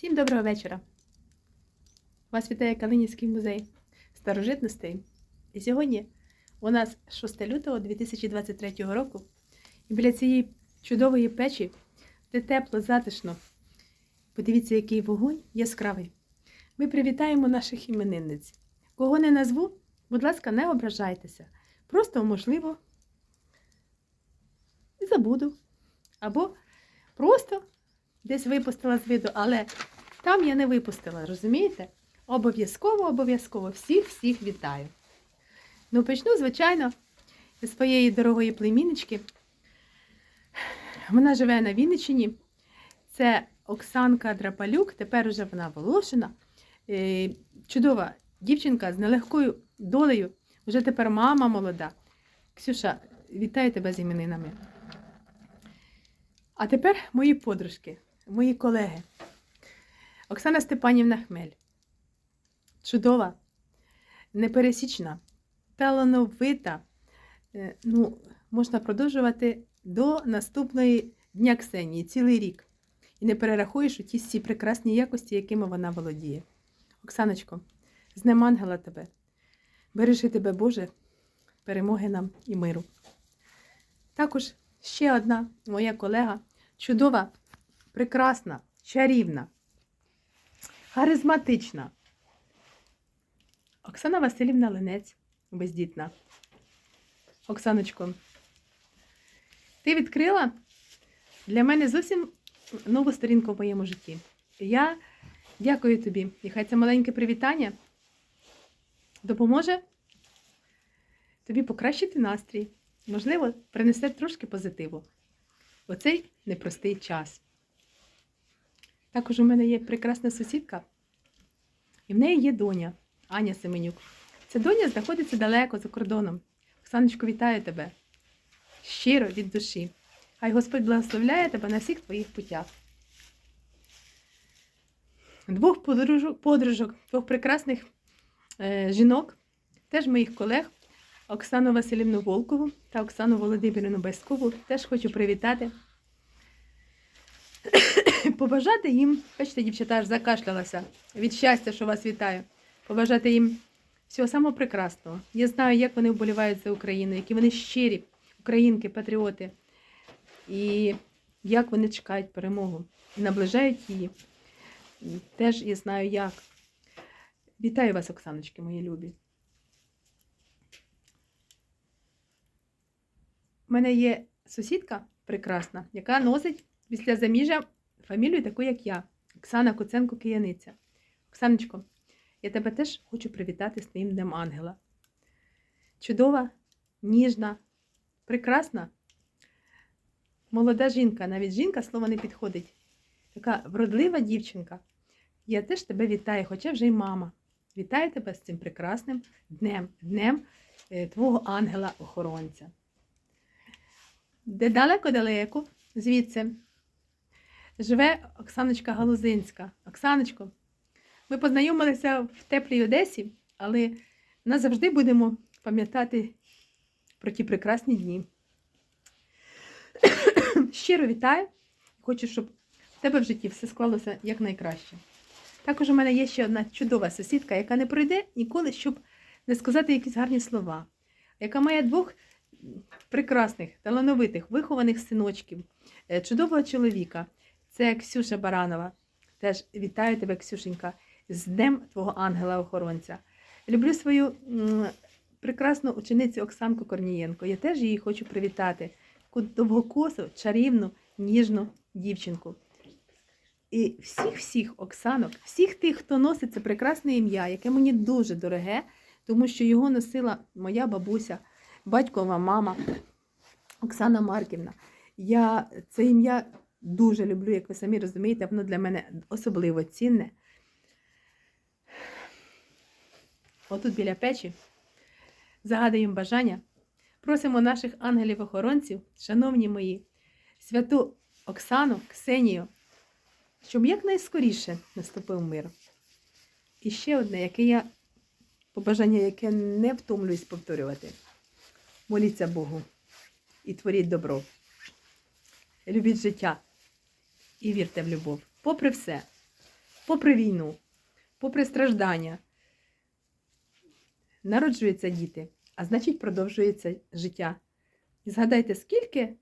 Всім доброго вечора! Вас вітає Калинівський музей старожитностей. І сьогодні у нас 6 лютого 2023 року. І біля цієї чудової печі, де тепло, затишно. Подивіться, який вогонь яскравий. Ми привітаємо наших іменинниць. Кого не назву, будь ласка, не ображайтеся. Просто, можливо, забуду. Або просто десь випустила з виду, але там я не випустила, розумієте? Обов'язково, обов'язково всіх-всіх вітаю. Ну, почну, звичайно, зі своєї дорогої племіннички. Вона живе на Вінниччині. Це Оксанка Драпалюк, тепер уже вона Волошина. Е, Чудова дівчинка з нелегкою долею, вже тепер мама молода. Ксюша, вітаю тебе з іменинами. А тепер мої подружки, мої колеги. Оксана Степанівна Хмель. Чудова, непересічна, талановита. Е, Ну, можна продовжувати до наступної дня Ксенії, цілий рік. І не перерахуєш у ті всі прекрасні якості, якими вона володіє. Оксаночко, з Днем ангела тебе. Бережи тебе, Боже, перемоги нам і миру. Також ще одна моя колега, чудова, прекрасна, чарівна, харизматична. Оксана Васильівна Ленець, бездітна. Оксаночко, ти відкрила для мене зовсім нову сторінку в моєму житті. Я дякую тобі. І хай це маленьке привітання допоможе тобі покращити настрій. Можливо, принесе трошки позитиву в оцей непростий час. Також у мене є прекрасна сусідка, і в неї є доня Аня Семенюк. Ця доня знаходиться далеко за кордоном. Оксаночко, вітаю тебе щиро від душі. Хай Господь благословляє тебе на всіх твоїх путях. Двох подружок, двох прекрасних е, жінок, теж моїх колег, Оксану Василівну Волкову та Оксану Володимирівну Баськову, теж хочу привітати. Побажати їм, бачите, дівчата аж закашлялася від щастя, що вас вітаю. Побажати їм всього самого прекрасного. Я знаю, як вони вболівають за Україну, які вони щирі, українки, патріоти, і як вони чекають перемогу і наближають її. Теж я знаю, як. Вітаю вас, Оксаночки, мої любі. У мене є сусідка прекрасна, яка носить після заміжжя фамілію таку, як я, Оксана Коценко Кияниця. Оксаночко, я тебе теж хочу привітати з твоїм Днем Ангела. Чудова, ніжна, прекрасна, молода жінка, навіть жінка слово не підходить. Така вродлива дівчинка. Я теж тебе вітаю, хоча вже й мама. Вітаю тебе з цим прекрасним днем, днем е, твого ангела-охоронця. Де далеко-далеко, звідси, живе Оксаночка Галузинська. Оксаночко, ми познайомилися в теплій Одесі, але назавжди будемо пам'ятати про ті прекрасні дні. Щиро вітаю. Хочу, щоб в тебе в житті все склалося якнайкраще. Також у мене є ще одна чудова сусідка, яка не пройде ніколи, щоб не сказати якісь гарні слова, яка має двох прекрасних, талановитих, вихованих синочків, е, чудового чоловіка. Це Ксюша Баранова. Теж вітаю тебе, Ксюшенька, з Днем твого ангела-охоронця. Люблю свою прекрасну ученицю Оксанку Корнієнко. Я теж її хочу привітати. Таку довгокосу, чарівну, ніжну дівчинку. І всіх-всіх Оксанок, всіх тих, хто носить це прекрасне ім'я, яке мені дуже дороге, тому що його носила моя бабуся, батькова мама Оксана Марківна. Я це ім'я дуже люблю, як ви самі розумієте, воно для мене особливо цінне. Отут біля печі загадуємо бажання. Просимо наших ангелів-охоронців, шановні мої, святу Оксану, Ксенію, щоб якнайскоріше наступив мир. І ще одне, яке я побажання, яке не втомлююсь повторювати. Моліться Богу і творіть добро. Любіть життя і вірте в любов. Попри все, попри війну, попри страждання, народжуються діти, а значить продовжується життя. І згадайте, скільки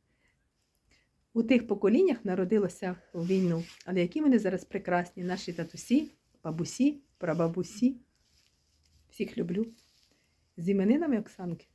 у тих поколіннях народилося в війну, але які вони зараз прекрасні, наші татусі, бабусі, прабабусі. Всіх люблю. З іменинами Оксанки.